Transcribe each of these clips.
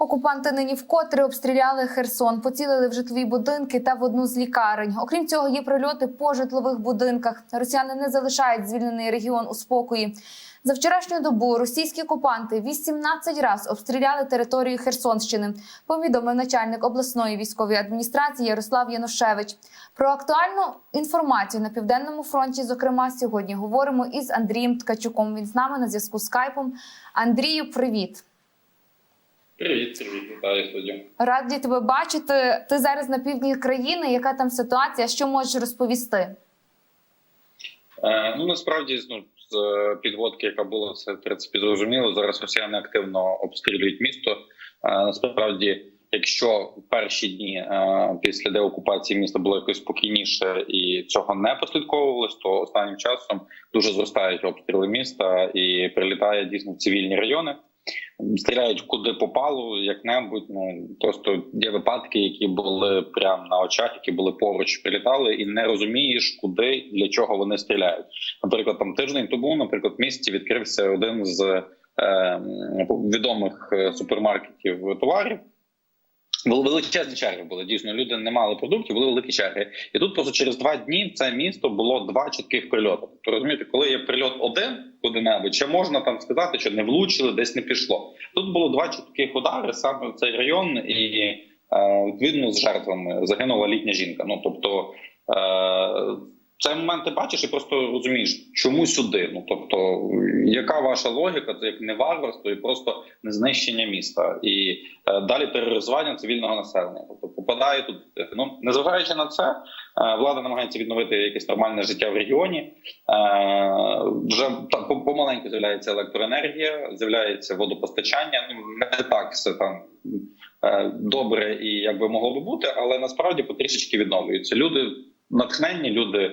Окупанти нині вкотре обстріляли Херсон, поцілили в житлові будинки та в одну з лікарень. Окрім цього, є прильоти по житлових будинках. Росіяни не залишають звільнений регіон у спокої. За вчорашню добу російські окупанти 18 разів обстріляли територію Херсонщини. Повідомив начальник обласної військової адміністрації Ярослав Янушевич. Про актуальну інформацію на південному фронті. Зокрема, сьогодні говоримо із Андрієм Ткачуком. Він з нами на зв'язку з скайпом. Андрію, привіт. Привіт, привіт, вітаю студію. Раді тебе бачити. Ти зараз на півдні країни. Яка там ситуація? Що можеш розповісти? Е, ну насправді ну, з е, підводки, яка була, все в принципі зрозуміло. Зараз росіяни активно обстрілюють місто. Е, насправді, якщо в перші дні е, після деокупації міста було якось спокійніше і цього не послідковувалось, то останнім часом дуже зростають обстріли міста і прилітає дійсно в цивільні райони. Стріляють куди попало, як-небудь. Ну просто є випадки, які були прямо на очах, які були поруч, прилітали, і не розумієш, куди для чого вони стріляють. Наприклад, там тиждень тому, наприклад, в місті відкрився один з е, відомих супермаркетів товарів. Були величезні черги були дійсно. Люди не мали продуктів, були великі черги. І тут просто через два дні в це місто було два чітких прильоти. Тобто розумієте, коли є прильот один куди-небудь, ще можна там сказати, що не влучили, десь не пішло. Тут було два чітких удари саме в цей район, і е, відповідно з жертвами загинула літня жінка. Ну тобто. Цей момент ти бачиш і просто розумієш, чому сюди. Ну тобто, яка ваша логіка? Це як не варварство і просто не знищення міста, і е, далі тероризування цивільного населення. Тобто попадає тут. Ну незважаючи на це, е, влада намагається відновити якесь нормальне життя в регіоні. Е, вже там помаленьку з'являється електроенергія, з'являється водопостачання. Ну не так все там. е, Добре і як би могло би бути, але насправді потрішечки відновлюються. Люди натхненні, люди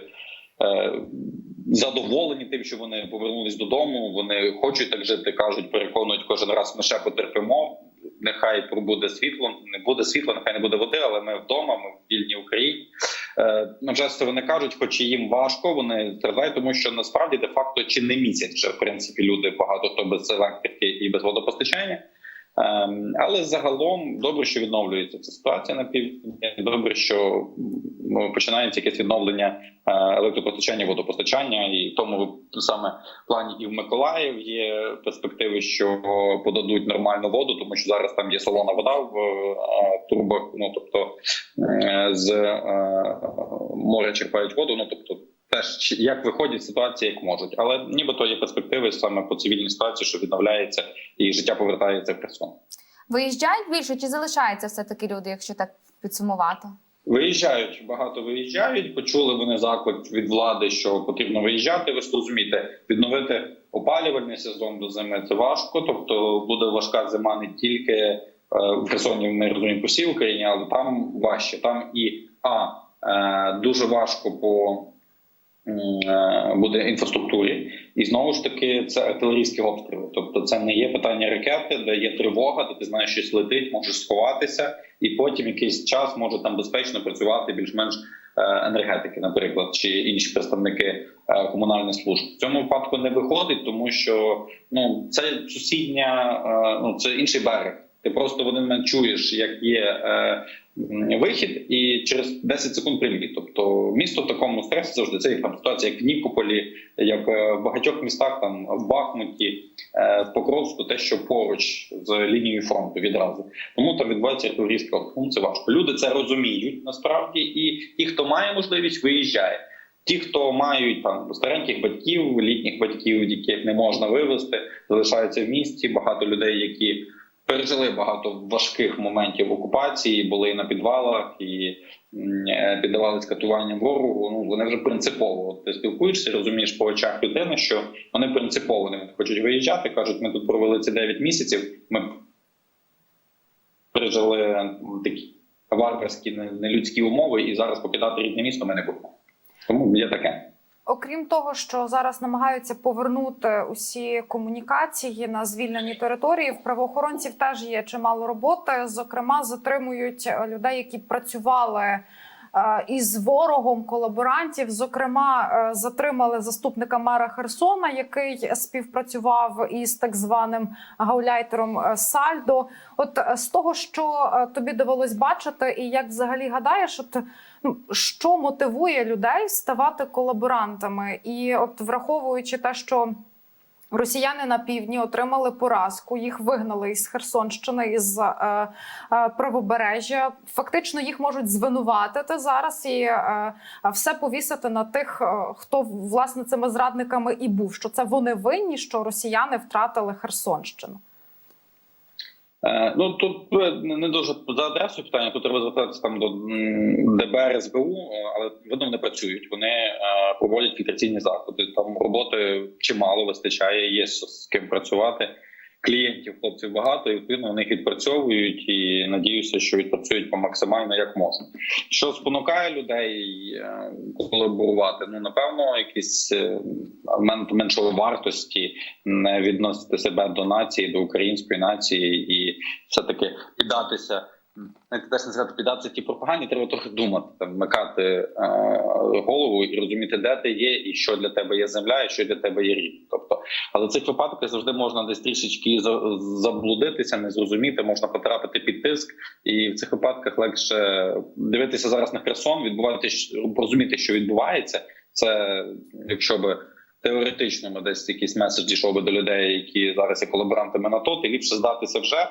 задоволені тим, що вони повернулись додому. Вони хочуть так жити, кажуть, переконують кожен раз. Ми ще потерпимо. Нехай пробуде світло, не буде світла, нехай не буде води, але ми вдома, ми в вільній Україні. Е, на жаль, це вони кажуть, хоч і їм важко, вони страждають, тому що насправді де факто чи не місяць вже в принципі люди багато хто без електрики і без водопостачання. Ем, але загалом добре, що відновлюється ця ситуація на півдні. Добре, що починається якесь відновлення е, електропостачання, водопостачання, і в тому саме плані і в Миколаїв є перспективи, що подадуть нормальну воду, тому що зараз там є солона вода в е, трубах. Ну тобто е, з моря черпають воду. Ну тобто. Теж як виходять ситуації, як можуть, але нібито є перспективи саме по цивільній ситуації, що відновляється і життя повертається в Херсон. Виїжджають більше чи залишаються все таки люди, якщо так підсумувати? Виїжджають багато виїжджають. Почули вони заклик від влади, що потрібно виїжджати. Ви ж розумієте, відновити опалювальний сезон до зими це важко. Тобто буде важка зима не тільки е, в Херсоні. Ми розуміємо по всій Україні, але там важче. Там і а е, дуже важко по буде інфраструктурі, і знову ж таки це артилерійські обстріли. Тобто, це не є питання ракети, де є тривога, де ти знаєш, щось летить, можеш сховатися, і потім якийсь час може там безпечно працювати більш-менш е, енергетики, наприклад, чи інші представники е, комунальних служб. В цьому випадку не виходить, тому що ну це сусідня, е, ну це інший берег. Ти просто в один момент чуєш, як є е, вихід, і через 10 секунд приліт. Тобто місто в такому стресі завжди це там ситуація, як в Нікополі, як е, в багатьох містах, там в Бахмуті, е, в Покровську, те, що поруч з лінією фронту відразу. Тому там відбувається артилерійська обстріл. Це важко. Люди це розуміють насправді, і ті, хто має можливість, виїжджає. Ті, хто мають там стареньких батьків, літніх батьків, яких не можна вивезти, залишаються в місті. Багато людей, які пережили багато важких моментів окупації, були і на підвалах і е, піддавались катуванням ворогу. Ну вони вже принципово. Ти спілкуєшся, розумієш по очах людини, що вони принципово не хочуть виїжджати. кажуть, ми тут провели ці 9 місяців. Ми пережили такі варварські нелюдські умови, і зараз покидати рідне місто ми не будемо. Тому є таке. Окрім того, що зараз намагаються повернути усі комунікації на звільнені території, в правоохоронців теж є чимало роботи. Зокрема, затримують людей, які працювали із ворогом колаборантів. Зокрема, е, затримали заступника мера Херсона, який співпрацював із так званим гауляйтером е, Сальдо. От е, з того, що е, тобі довелось бачити, і як взагалі гадаєш, от ну, що мотивує людей ставати колаборантами, і от враховуючи те, що Росіяни на півдні отримали поразку, їх вигнали із Херсонщини із е, е, правобережжя. Фактично їх можуть звинуватити зараз і е, все повісити на тих, е, хто власне цими зрадниками і був. Що це вони винні, що росіяни втратили Херсонщину. Е, Ну тут е, не дуже за адресою питання. Тут треба звертатися там до ДБР СБУ, але вони не працюють. Вони е, проводять фільтраційні заходи. Там роботи чимало вистачає. Є з ким працювати. Клієнтів хлопців багато, і відповідно вони відпрацьовують і надіюся, що відпрацюють по максимально як можна. Що спонукає людей е, колаборувати? Ну напевно, якісь е, елемент меншої вартості не відносити себе до нації, до української нації, і все таки піддатися. Навіть теж не сказати піддатися тій пропаганді, треба трохи думати, там вмикати е, голову і розуміти, де ти є, і що для тебе є земля, і що для тебе є рід. Тобто, але в цих випадках завжди можна десь трішечки за- заблудитися, не зрозуміти, можна потрапити під тиск, і в цих випадках легше дивитися зараз на Херсон, відбувати розуміти, що відбувається. Це якщо би теоретично ми десь якийсь меседж дійшов би до людей, які зараз є колаборантами на то, ти ліпше здатися вже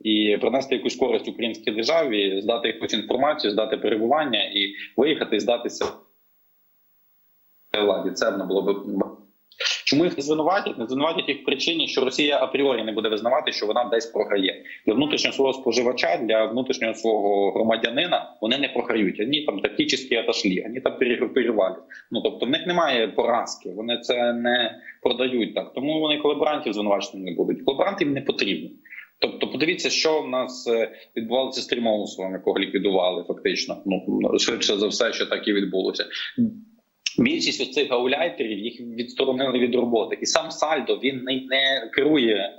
і принести якусь користь українській державі, здати якусь інформацію, здати перебування і виїхати і здатися владі. Це було б. Чому їх не звинуватять? Не звинуватять їх в причині, що Росія апріорі не буде визнавати, що вона десь програє для внутрішнього свого споживача, для внутрішнього свого громадянина. Вони не програють. Вони там тактично отошли, вони там перегрупували. Ну тобто в них немає поразки. Вони це не продають так. Тому вони колаборантів звинувачити не будуть. Колаборанти їм не потрібні. Тобто, подивіться, що в нас е, відбувалося з Трімоусовим, якого ліквідували фактично. Ну швидше за все, що так і відбулося. Більшість ось цих гауляйтерів їх відсторонили від роботи, і сам Сальдо він не, не керує е,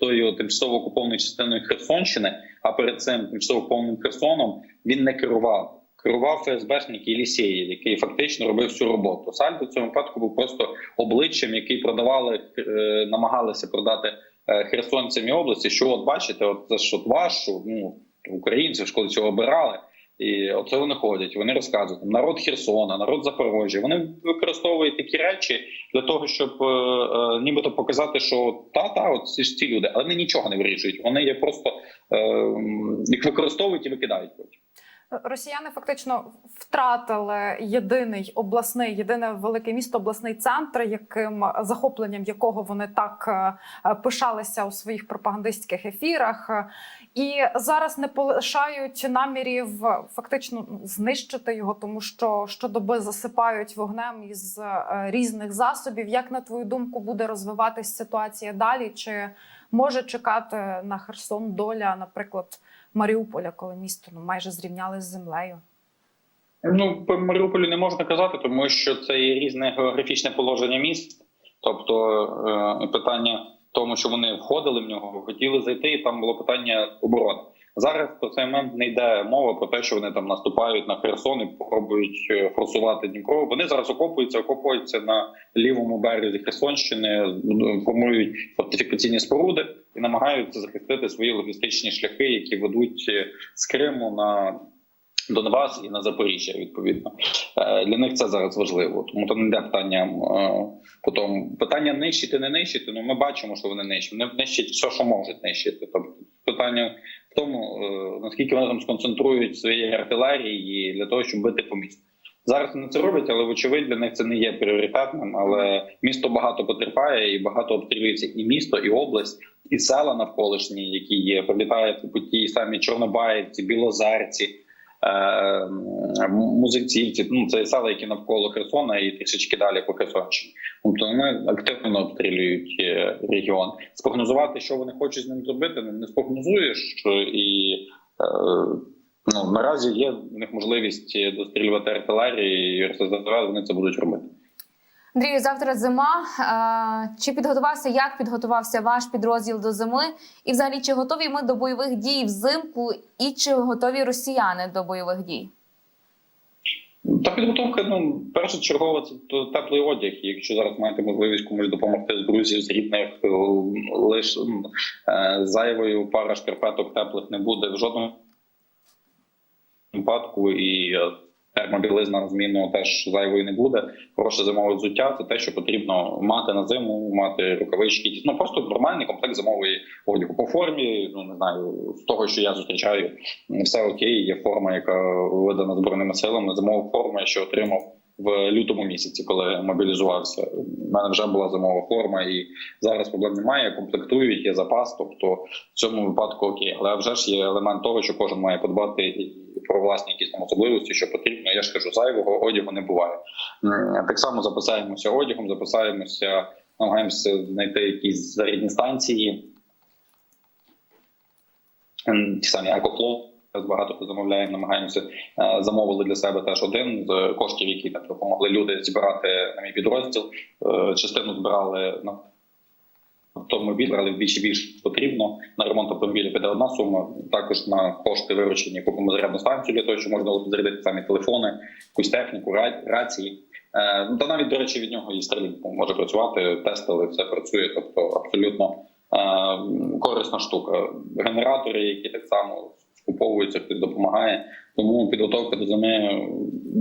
тою тимчасово окупованою частиною Херсонщини. А перед цим тимчасово окупованим Херсоном він не керував. Керував ФСБшник Єлісєєв, який фактично робив всю роботу. Сальдо в цьому випадку був просто обличчям, який продавали, е, намагалися продати е, херсонцям і області. Що от бачите, от це ж от ваш, що, ну українців ж коли цього обирали. І оце вони ходять. Вони розказують народ Херсона, народ Запоріжжя. Вони використовують такі речі для того, щоб е, е, нібито показати, що та та от ці ж ці люди, але вони нічого не вирішують. Вони є просто е, їх використовують і викидають потім. Росіяни фактично втратили єдиний обласний, єдине велике місто, обласний центр, яким захопленням якого вони так е, пишалися у своїх пропагандистських ефірах, і зараз не полишають намірів фактично ну, знищити його, тому що щодоби засипають вогнем із е, різних засобів. Як на твою думку буде розвиватись ситуація далі? Чи може чекати на Херсон доля, наприклад? Маріуполя, коли місто ну майже зрівняли з землею. Ну по Маріуполю не можна казати, тому що це є різне географічне положення міст. Тобто е, питання тому, що вони входили в нього, хотіли зайти, і там було питання оборони. Зараз про цей момент не йде мова про те, що вони там наступають на Херсон і пробують е, форсувати Дніпро. Вони зараз окопуються, окопуються на лівому березі Херсонщини, формують фортифікаційні споруди і намагаються захистити свої логістичні шляхи, які ведуть е, з Криму на Донбас і на Запоріжжя. Відповідно Е, для них це зараз важливо. Тому то не йде питання е, потім питання нищити, не нищити. Ну ми бачимо, що вони нищать. Вони нищать все, що можуть нищити. Тобто питання в тому, е, наскільки вони там сконцентрують свої артилерії для того, щоб бити по місту. Зараз вони це роблять, але вочевидь для них це не є пріоритетним. Але місто багато потерпає і багато обстрілюється і місто, і область, і села навколишні, які є. Прилітають по тій самі Чорнобаївці, Білозерці, е, музиківці. Ну це села, які навколо Херсона, і трішечки далі по Херсонщині. Тобто вони активно обстрілюють е, регіон. Спрогнозувати, що вони хочуть з ним зробити, ну, не спрогнозуєш і. Е, Ну наразі є в них можливість дострілювати артилерії і РСЗВ, Вони це будуть робити. Андрію, завтра зима. Чи підготувався? Як підготувався ваш підрозділ до зими? І, взагалі, чи готові ми до бойових дій взимку, і чи готові росіяни до бойових дій? Та підготовка, ну першочергово це теплий одяг. Якщо зараз маєте можливість комусь допомогти з друзів, з рідних, лише зайвою пара шкарпеток теплих не буде в жодному випадку. І е, термобілизна на зміну теж зайвої не буде. Хороше зимове взуття це те, що потрібно мати на зиму, мати рукавички. Ну просто нормальний комплект зимової одягу по формі. Ну не знаю, з того, що я зустрічаю, все окей. Є форма, яка видана збройними силами. Зимова форма, що отримав в лютому місяці, коли мобілізувався. У мене вже була зимова форма, і зараз проблем немає. Комплектують, є запас. Тобто в цьому випадку окей. Але вже ж є елемент того, що кожен має подбати про власні якісь там особливості, що потрібно. Я ж кажу, зайвого одягу не буває. Так само запасаємося одягом, запасаємося, намагаємося знайти якісь зарядні станції. Ті самі екопло. Багато хто замовляє, намагаємося Е, замовили для себе теж один з коштів, які так допомогли люди зібрати на мій підрозділ. Е, Частину збирали на автомобіль, вдвічі більше потрібно. На ремонт автомобіля піде одна сума. Також на кошти виручені купимо зарядну станцію для того, щоб можна зарядити самі телефони, якусь техніку, ра- рації. Е, Ну та навіть до речі, від нього і Starlink може працювати. Тестили, все працює. Тобто абсолютно е, корисна штука. Генератори, які так само скуповуються, хтось допомагає. Тому підготовка до зими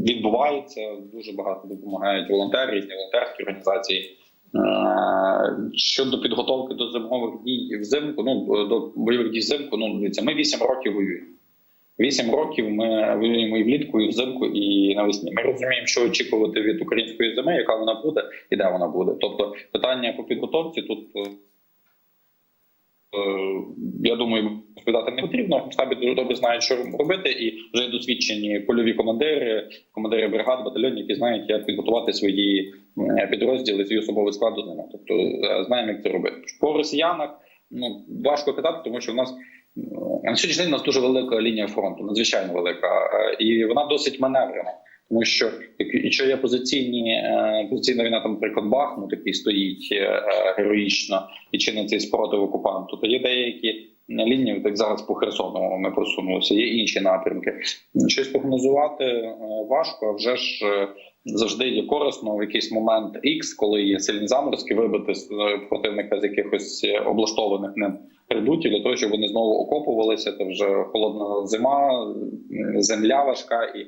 відбувається. Дуже багато допомагають волонтери, різні волонтерські організації. Е, Щодо підготовки до зимових дій взимку, ну до бойових дій взимку, ну дивіться, ми 8 років воюємо. 8 років ми воюємо і влітку, і взимку, і навесні. Ми розуміємо, що очікувати від української зими, яка вона буде і де вона буде. Тобто, питання по підготовці тут. Е, Я думаю, розповідати не потрібно. В штабі дуже добре знають, що робити, і вже досвідчені польові командири, командири бригад, батальйонів, які знають, як підготувати свої е, підрозділи, свій особовий склад до ними. Тобто е, знаємо, як це робити. По росіянах ну важко казати, тому що в нас на сьогоднішній день у нас дуже велика лінія фронту, надзвичайно велика, і вона досить маневрена. Тому що як- якщо є позиційні е, позиційна війна, там, наприклад, Бахмут, який стоїть е, героїчно і чинить цей спротив окупанту, то є деякі лінії, так зараз по Херсону ми просунулися. Є інші напрямки. Щось прогнозувати е, важко, а вже ж е, завжди є корисно в якийсь момент X, коли є сильні заморозки, вибити е, противника з якихось е, облаштованих ним редутів для того, щоб вони знову окопувалися. Це вже холодна зима, земля важка і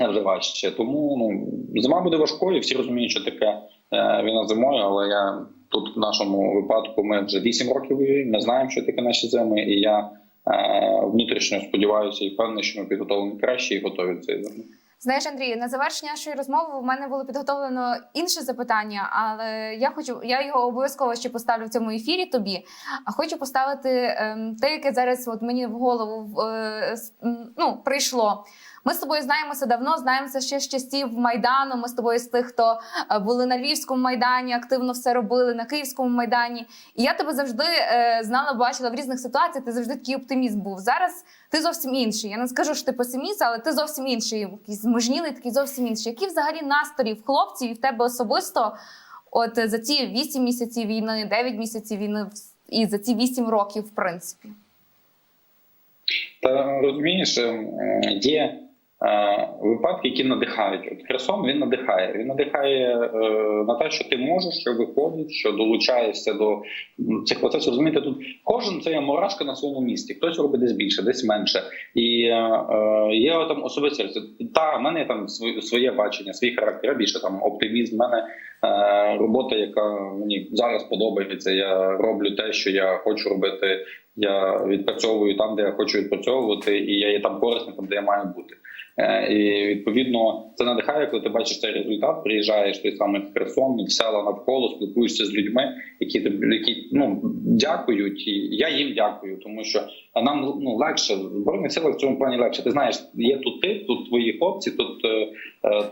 вже важче. Тому ну зима буде важкою. Всі розуміють, що таке е, війна зимою, але я тут в нашому випадку ми вже 8 років воюємо. Ми знаємо, що таке наші зими, і я е, внутрішньо сподіваюся і впевнений, що ми підготовлені краще і готові до цієї зими. Знаєш, Андрій, на завершення нашої розмови в мене було підготовлено інше запитання, але я хочу, я його обов'язково ще поставлю в цьому ефірі тобі. А хочу поставити ем, те, яке зараз от мені в голову е, ну, прийшло. Ми з тобою знаємося давно, знаємося ще з часів майдану. Ми з тобою з тих, хто е, були на Львівському майдані, активно все робили на Київському майдані. І я тебе завжди е, знала, бачила в різних ситуаціях. Ти завжди такий оптиміст був. Зараз ти зовсім інший. Я не скажу, що ти песиміст, але ти зовсім інший. Якийсь змужнілий, такий зовсім інший. Які взагалі настрої в хлопців і в тебе особисто? От е, за ці 8 місяців війни, 9 місяців війни і за ці 8 років, в принципі. Та розумієш, е, є випадки, які надихають. От Херсон він надихає. Він надихає е, на те, що ти можеш, що виходить, що долучаєшся до цих процесів. Розумієте, тут кожен це є мурашка на своєму місці. Хтось робить десь більше, десь менше. І е, е, там особисте. Та в мене є там своє, бачення, свій характер. Я більше там оптимізм. В мене е, робота, яка мені зараз подобається. Я роблю те, що я хочу робити. Я відпрацьовую там, де я хочу відпрацьовувати, і я є там корисником, де я маю бути. Е, І відповідно це надихає, коли ти бачиш цей результат. Приїжджаєш в той самий Херсон, в села навколо, спілкуєшся з людьми, які які ну дякують. І я їм дякую, тому що нам ну легше збройні силах в цьому плані легше. Ти знаєш, є тут ти, тут твої хлопці, тут е, е,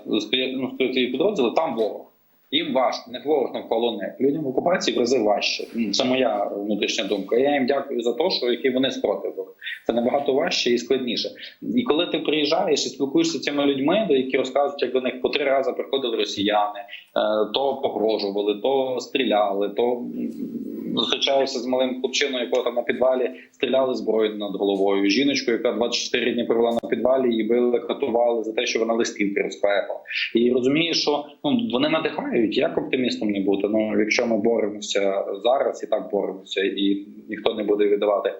ну, твої підрозділи, там ворог. Їм важко, не ворог навколо них. Людям в окупації в рази важче. Це моя внутрішня думка. Я їм дякую за те, що які вони спротив були. Це набагато важче і складніше. І коли ти приїжджаєш і спілкуєшся з цими людьми, до які розказують, як до них по три рази приходили росіяни, е, то погрожували, то стріляли, то м, з малим хлопчиною, якого там на підвалі стріляли зброю над головою. Жіночку, яка 24 дні провела на підвалі, її били, катували за те, що вона листівки розклеїла. І розумієш, що ну вони надихають. Як оптимістом не бути? Ну якщо ми боремося зараз і так боремося, і ніхто не буде віддавати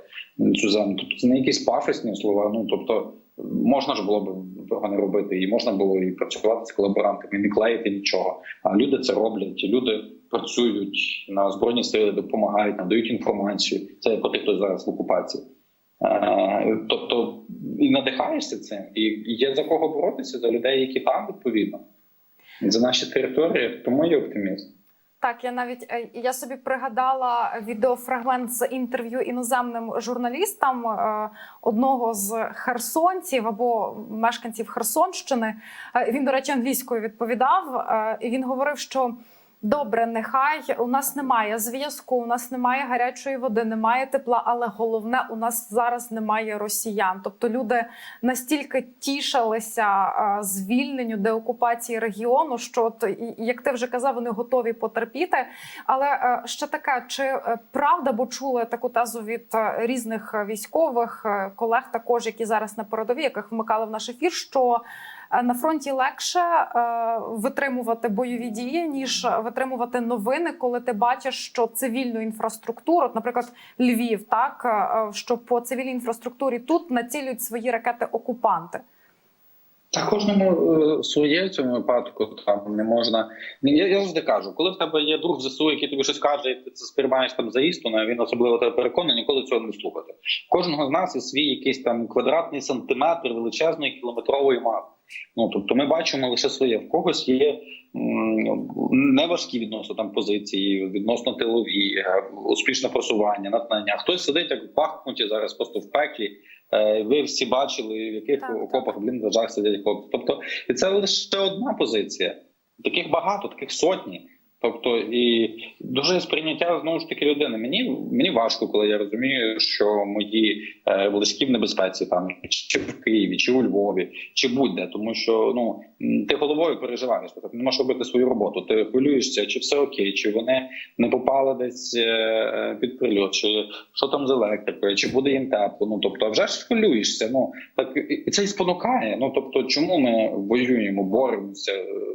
цю землю. Тобто це не якісь пафосні слова. Ну тобто можна ж було б того не робити, і можна було і працювати з колаборантами, і не клеїти нічого. А люди це роблять. Люди працюють на збройні сили, допомагають, надають інформацію. Це по тих, хто зараз в окупації. Е, Тобто і надихаєшся цим, і є за кого боротися за людей, які там відповідно за наші території. Тому є оптимізм. Так, я навіть е, я собі пригадала відеофрагмент з інтерв'ю іноземним журналістам е, одного з херсонців або мешканців Херсонщини. Він, до речі, англійською відповідав. він говорив, що добре, нехай у нас немає зв'язку, у нас немає гарячої води, немає тепла, але головне, у нас зараз немає росіян. Тобто люди настільки тішилися звільненню деокупації регіону, що от, як ти вже казав, вони готові потерпіти. Але е, ще таке, чи е, правда, бо чули таку тезу від е, різних військових колег, також які зараз на передовій, яких вмикали в наш ефір, що на фронті легше е, витримувати бойові дії, ніж витримувати новини, коли ти бачиш, що цивільну інфраструктуру, от, наприклад, Львів, так е, що по цивільній інфраструктурі тут націлюють свої ракети окупанти. Та кожному е, своє в цьому випадку там не можна. Я, я завжди кажу, коли в тебе є друг в ЗСУ, який тобі щось каже, і ти це сприймаєш там за істину, він особливо тебе переконаний, ніколи цього не слухати. Кожного з нас є свій якийсь там квадратний сантиметр величезної кілометрової мапи. Ну тобто, ми бачимо лише своє. В когось є неважкі відносно там позиції, відносно тилові, е, успішне просування, натнання. Хтось сидить як в Бахмуті зараз, просто в пеклі. Е, Ви всі бачили, в яких Так, окопах бліндажах сидять хлопці. Тобто, і це лише одна позиція. Таких багато, таких сотні. Тобто, і дуже сприйняття знову ж таки людини. Мені мені важко, коли я розумію, що мої е, близькі в небезпеці там чи в Києві, чи у Львові, чи будь-де, тому що ну ти головою переживаєш. Тобто, не можеш робити свою роботу. Ти хвилюєшся, чи все окей, чи вони не попали десь е, е, під прильот, чи що там з електрикою, чи буде їм тепло. Ну тобто, вже ж хвилюєшся. Ну так і- це і спонукає. Ну тобто, чому ми воюємо, боремося,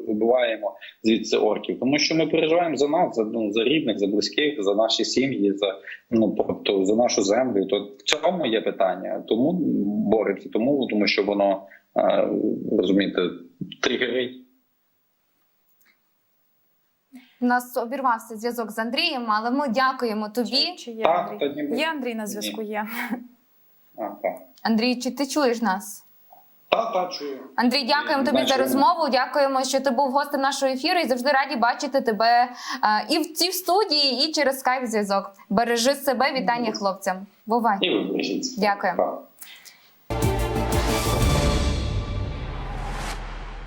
вибиваємо звідси орків? Тому що ми переживаємо за нас, за ну за рідних, за близьких, за наші сім'ї, за ну тобто за нашу землю. То в цьому є питання. Тому боремося, тому тому що воно е, розумієте, тригерить. У нас обірвався зв'язок з Андрієм, але ми дякуємо тобі. Чи, чи є Так, Андрій? Є Андрій на зв'язку? Є. А, так. Андрій, чи ти чуєш нас? Та, та, чую. Андрій, дякуємо тобі Бачу. за розмову. Дякуємо, що ти був гостем нашого ефіру і завжди раді бачити тебе е, і в цій студії, і через скайп зв'язок. Бережи себе, вітання хлопцям. Бувай. І ви бережіть. Дякую.